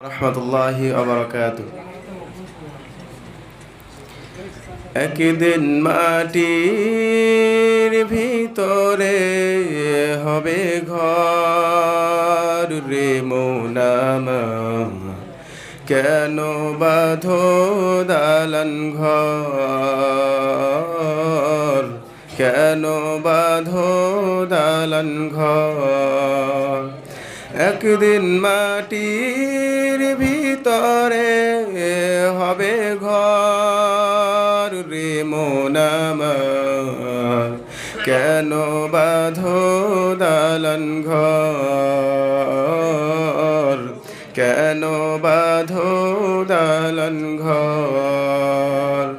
রহমতুল্লাহি আবরকাত একদিন মাটির ভিতরে হবে ঘর রে মৌনাম। কেন বাঁধো দালান ঘর? কেন বাঁধো দালান ঘর? একদিন মাটির ভিতরে হবে ঘর রে মোনাম কেন বাঁধো দালন ঘর? কেন বাঁধো দালন ঘর?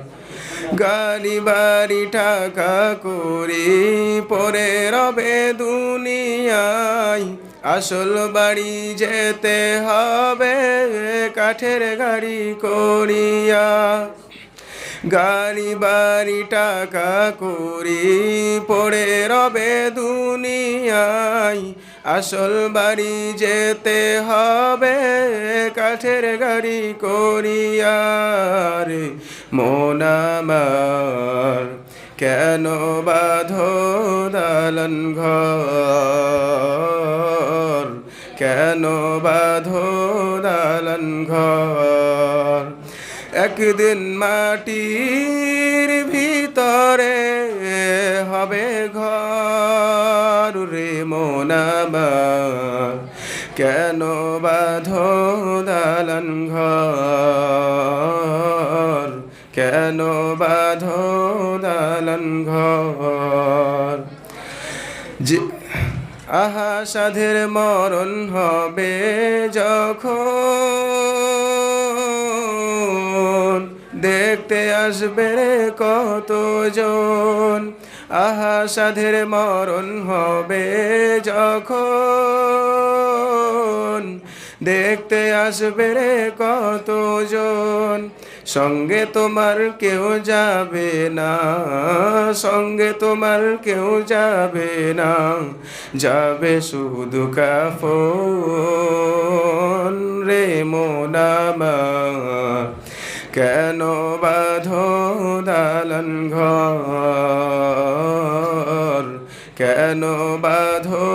গাড়ি বাড়ি টাকা করি, পরে রবে দুনিয়ায় আসল বাড়ি যেতে হবে, কাঠের গাড়ি করিয়া। গাড়ি বাড়ি টাকা করি, পড়ে রবে দুনিয়ায়। আসল বাড়ি যেতে হবে, কাঠের গাড়ি করিয়া। রে মন কেন বাঁধো দালান ঘর? কেন বাঁধো দালান ঘর? একদিন মাটির ভিতরে হবে ঘর রে মোনাবার কেন বাঁধো দালান ঘর? কেন বাঁধো দালান ঘর? যে আহা সাধের মরণ হবে যখন। দেখতে আসবে রে কতজন। আহা সাধের মরণ হবে যখন। দেখতে আসবে রে কতজন। সঙ্গে তোমার কেউ যাবে না, সঙ্গে তোমার কেউ যাবে না, যাবে শুধু কাফন রে মোনামা কেন বাঁধো দালন ঘর? কেন বাঁধো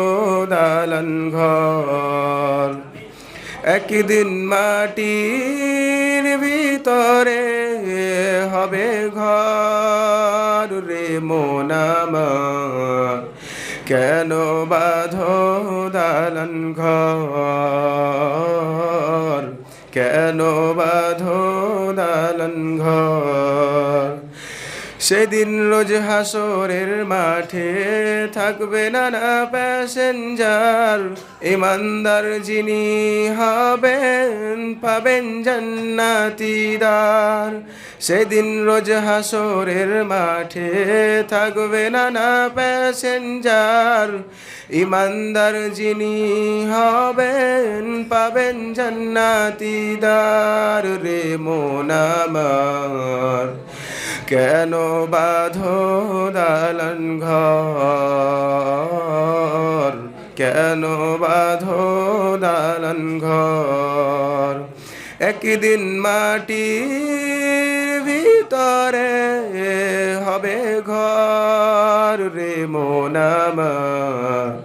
দালন ঘর? একদিন মাটির ভিতরে হবে ঘর রে মোনামা কেন বাঁধো দালন ঘর? কেন বাঁধো দালন ঘর? সেদিন রোজ হাসরের মাঠে থাকবে নানা প্যাসেঞ্জার। ইমানদার যিনি হবেন, পাবেন জান্নাতিদার সেদিন রোজ হাসরের মাঠে থাকবে নানা প্যাসেঞ্জার। ইমানদার যিনি হবেন, পাবেন জান্নাতিদার রে মোনামার কেন বাঁধো দালান ঘর? কেন বাঁধো দালান ঘর? একদিন মাটির ভিতরে হবে ঘর রে মোনামার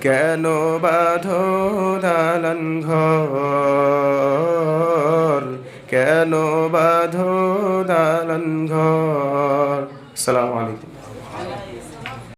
কেন বাঁধো দালান ঘর? কেন বাঁধো দালান ঘর? সালাম আলাইকুম।